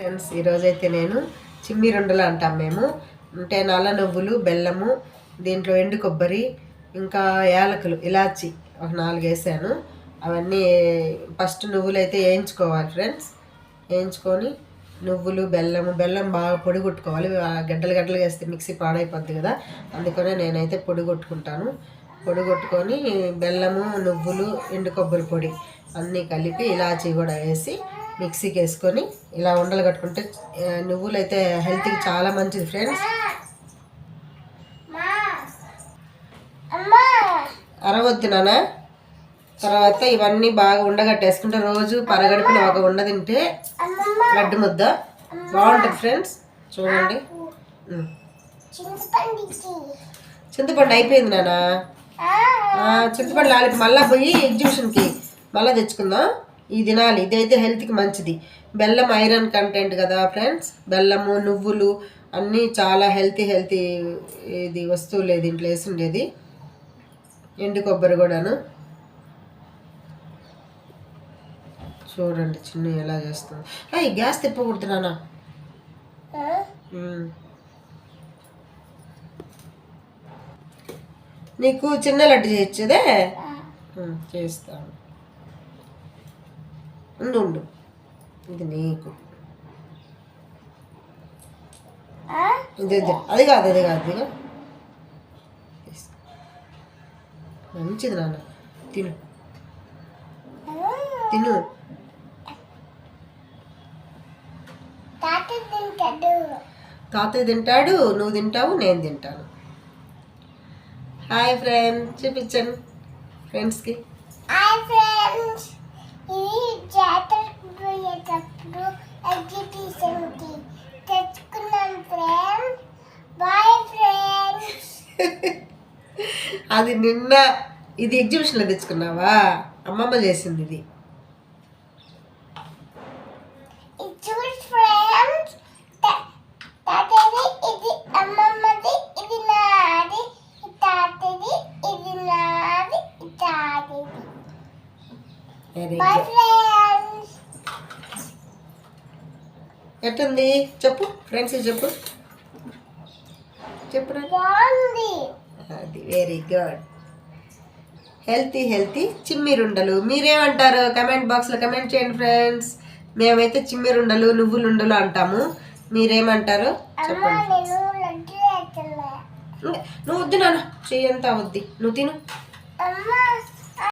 Friends ఈరోజైతే నేను చిమ్మి రెండులు అంటాం మేము. అంటే నల్ల నువ్వులు బెల్లము దీంట్లో ఎండు కొబ్బరి ఇంకా యాలకులు ఇలాచి ఒక నాలుగు వేసాను. అవన్నీ ఫస్ట్ నువ్వులు అయితే వేయించుకోవాలి ఫ్రెండ్స్. వేయించుకొని నువ్వులు బెల్లము బెల్లం బాగా పొడి కొట్టుకోవాలి. గడ్డలు గడ్డలు వేస్తే మిక్సీ పాడైపోద్ది కదా అందుకనే నేనైతే పొడి కొట్టుకుంటాను. పొడి కొట్టుకొని బెల్లము నువ్వులు ఎండు కొబ్బరి పొడి అన్నీ కలిపి ఇలాచి కూడా వేసి మిక్సీకి వేసుకొని ఇలా ఉండలు కట్టుకుంటే నువ్వులు అయితే హెల్త్కి చాలా మంచిది ఫ్రెండ్స్. అరవద్దు నాన్న. తర్వాత ఇవన్నీ బాగా ఉండగట్టేసుకుంటే రోజు పరగడుపున ఒక ఉండ తింటే లడ్డు ముద్ద బాగుంటుంది ఫ్రెండ్స్. చూడండి. చింతపండు అయిపోయింది నాన్న. చింతపండు లాలి మళ్ళీ పోయి ఎగ్జిబిషన్కి మళ్ళీ తెచ్చుకుందాం. ఇది తినాలి ఇదైతే హెల్త్కి మంచిది. బెల్లం ఐరన్ కంటెంట్ కదా ఫ్రెండ్స్? బెల్లము నువ్వులు అన్నీ చాలా హెల్తీ హెల్తీ ఇది వస్తువులు దీంట్లో వేసి ఉండేది ఎండు కొబ్బరి కూడాను. చూడండి చిన్న ఎలా చేస్తుంది. అయ్యి గ్యాస్ తిప్పకూడుతున్నానా నీకు చిన్న లడ్డు చేయొచ్చుదే చేస్తాను ఉండు. ఉండు ఇది నీకు. ఇది అది కాదు అది కాదు. మంచిది నాన్న. తిను. తిను. తాతయ్య తింటాడు. నువ్వు తింటావు నేను తింటాను. హాయ్ ఫ్రెండ్ చూపించండి. ఫ్రెండ్స్కి హాయ్ ఫ్రెండ్స్ ఇది జాతర పోయేటప్పుడు ఎగ్జిబిషన్కి తెచ్చుకున్నాం ఫ్రెండ్స్ బాయ్ ఫ్రెండ్స్ అది నిన్న ఇది ఎగ్జిబిషన్లో తెచ్చుకున్నావా? అమ్మమ్మ చేసింది ఇది చూడు ఫ్రెండ్స్ తాతది ఇది అమ్మమ్మది ఇది నాది ఇది తాతది ఇది నాది ఇది తాతది వెరీ బాయ్ గుడ్ ఫ్రెండ్స్ ఎట్టుంది? చెప్పు. ఫ్రెండ్స్ చెప్పు. చెప్పు అది వెరీ గుడ్ హెల్తీ హెల్తీ చిమ్మిరుండలు. మీరేమంటారు? కమెంట్ బాక్స్లో కమెంట్ చేయండి ఫ్రెండ్స్ మేమైతే చిమ్మిరుండలు నువ్వులుండలు అంటాము. మీరేమంటారు? చెప్పండి. నువ్వు వద్దు నాన్న. చెయ్యంతా వద్ది. నువ్వు తిను.